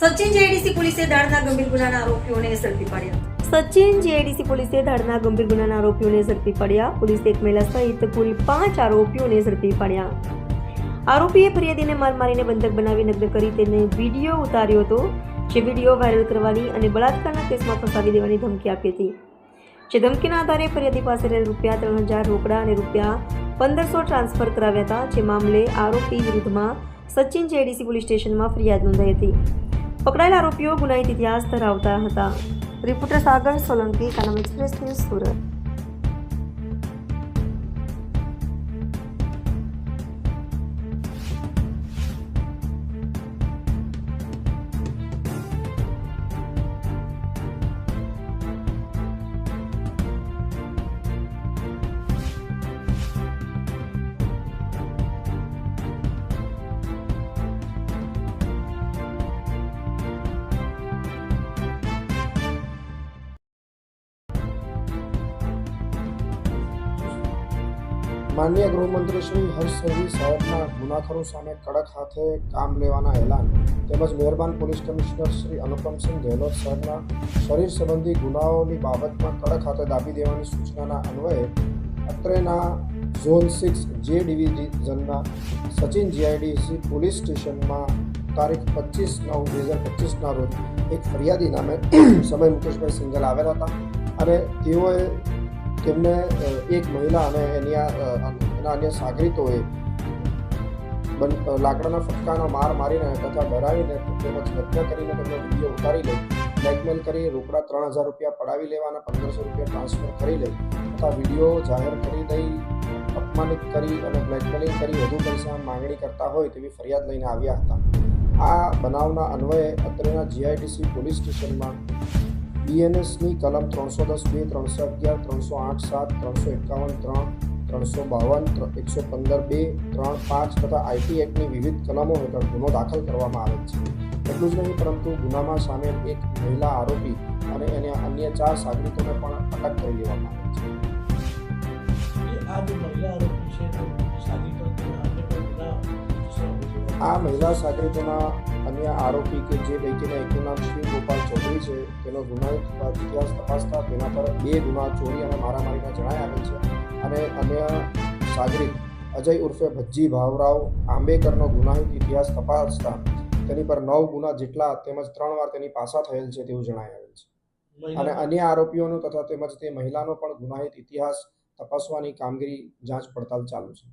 Sachin JDC પોલીસે દાળના ગંભીર ગુનાના આરોપીઓને ઝડપી પાડ્યા. સચિન જેડીસી પોલીસે ધાડના ગંભીર ગુનાના આરોપીઓને ઝડપી પડ્યા. પોલીસે એક મહિલા સહિત કુલ પાંચ આરોપીઓને ઝડપી પડ્યા. આરોપીએ ફરિયાદીને માર મારીને બંધક બનાવી નગ્ન કરી તેને વીડિયો ઉતાર્યો હતો, જે વીડિયો વાયરલ કરવાની અને બળાત્કારના કેસમાં ફસાવી દેવાની ધમકી આપી હતી. જે ધમકીના આધારે ફરિયાદી પાસે રહેલ રૂપિયા ત્રણ હજાર રોકડા અને રૂપિયા પંદરસો ટ્રાન્સફર કરાવ્યા હતા. જે મામલે આરોપી વિરુદ્ધમાં સચિન જેડીસી પોલીસ સ્ટેશનમાં ફરિયાદ નોંધાઈ હતી. પકડાયેલા આરોપીઓ ગુનાહિત ઇતિહાસ ધરાવતા હતા. Reporter Sagar Solanki Kanam express news Surat. માનનીય ગૃહમંત્રી શ્રી હર્ષ સાહેબના ગુનાખરો સામે કડક હાથે કામ લેવાના એલાન તેમજ મહેરબાન પોલીસ કમિશનર શ્રી અનુપમસિંહ ગેહલોત સાહેબના શરીર સંબંધી ગુનાઓની બાબતમાં કડક હાથે દાબી દેવાની સૂચનાના અન્વયે અત્રેના ઝોન સિક્સ જે ડિવિઝનના સચિન જીઆઈડીસી પોલીસ સ્ટેશનમાં તારીખ પચીસ નવ બે હજાર પચીસના રોજ એક ફરિયાદી નામે સમય મુકેશભાઈ સિંગલ આવેલા હતા અને તેઓએ તેમને એક મહિલા અને એની એના અન્ય સાગરીતોએ લાકડાના ફટકાના માર મારીને તથા ડરાવીને તેમજ હત્યા કરીને તેમનો વીડિયો ઉતારી લઈ બ્લેકમેલ કરી, રોકડા ત્રણ હજાર રૂપિયા પડાવી લેવાના, પંદરસો રૂપિયા ટ્રાન્સફર કરી લઈ, તથા વીડિયો જાહેર કરી દઈ, અપમાનિત કરી અને બ્લેકમેલિંગ કરી, વધુ પૈસા માંગણી કરતા હોય તેવી ફરિયાદ લઈને આવ્યા હતા. આ બનાવના અન્વયે અત્રેના જીઆઈડીસી પોલીસ સ્ટેશનમાં બીએનએસની કલમ ત્રણસો દસ, બે ત્રણસો અગિયાર, ત્રણસો આઠ, સાત, ત્રણસો એકાવન, ત્રણ, ત્રણસો બાવન એકસો પંદર, બે, ત્રણ, પાંચ તથા આઈટી એક્ટની વિવિધ કલમો હેઠળ ગુનો દાખલ કરવામાં આવે છે. એટલું જ નહીં, પરંતુ ગુનામાં સામેલ એક મહિલા આરોપી અને એને અન્ય ચાર સાગરિકોને પણ અટક કરી લેવામાં આવે છે. આ જે મહિલા આરોપી છે, તે આ મહિલા સાગરીતોના અન્ય આરોપી કે જે પૈકીના એકનું નામ શ્રી ગોપાલ ચૌધરી છે તેનો ગુનાહિત ઇતિહાસ તપાસતા તેના પર બે ગુના ચોરી અને મારામારીના જણાઈ આવે છે. અને અન્ય સાગરીત અજય ઉર્ફે ભજ્જી ભાવરાવ આંબેકરનો ગુનાહિત ઇતિહાસ તપાસતા તેની પર નવ ગુના જેટલા તેમજ ત્રણ વાર તેની પાસા થયેલ છે તેવું જણાય આવેલ છે. અને અન્ય આરોપીઓનો તથા તેમજ તે મહિલાનો પણ ગુનાહિત ઇતિહાસ તપાસવાની કામગીરી જાંચ પડતાલ ચાલુ છે.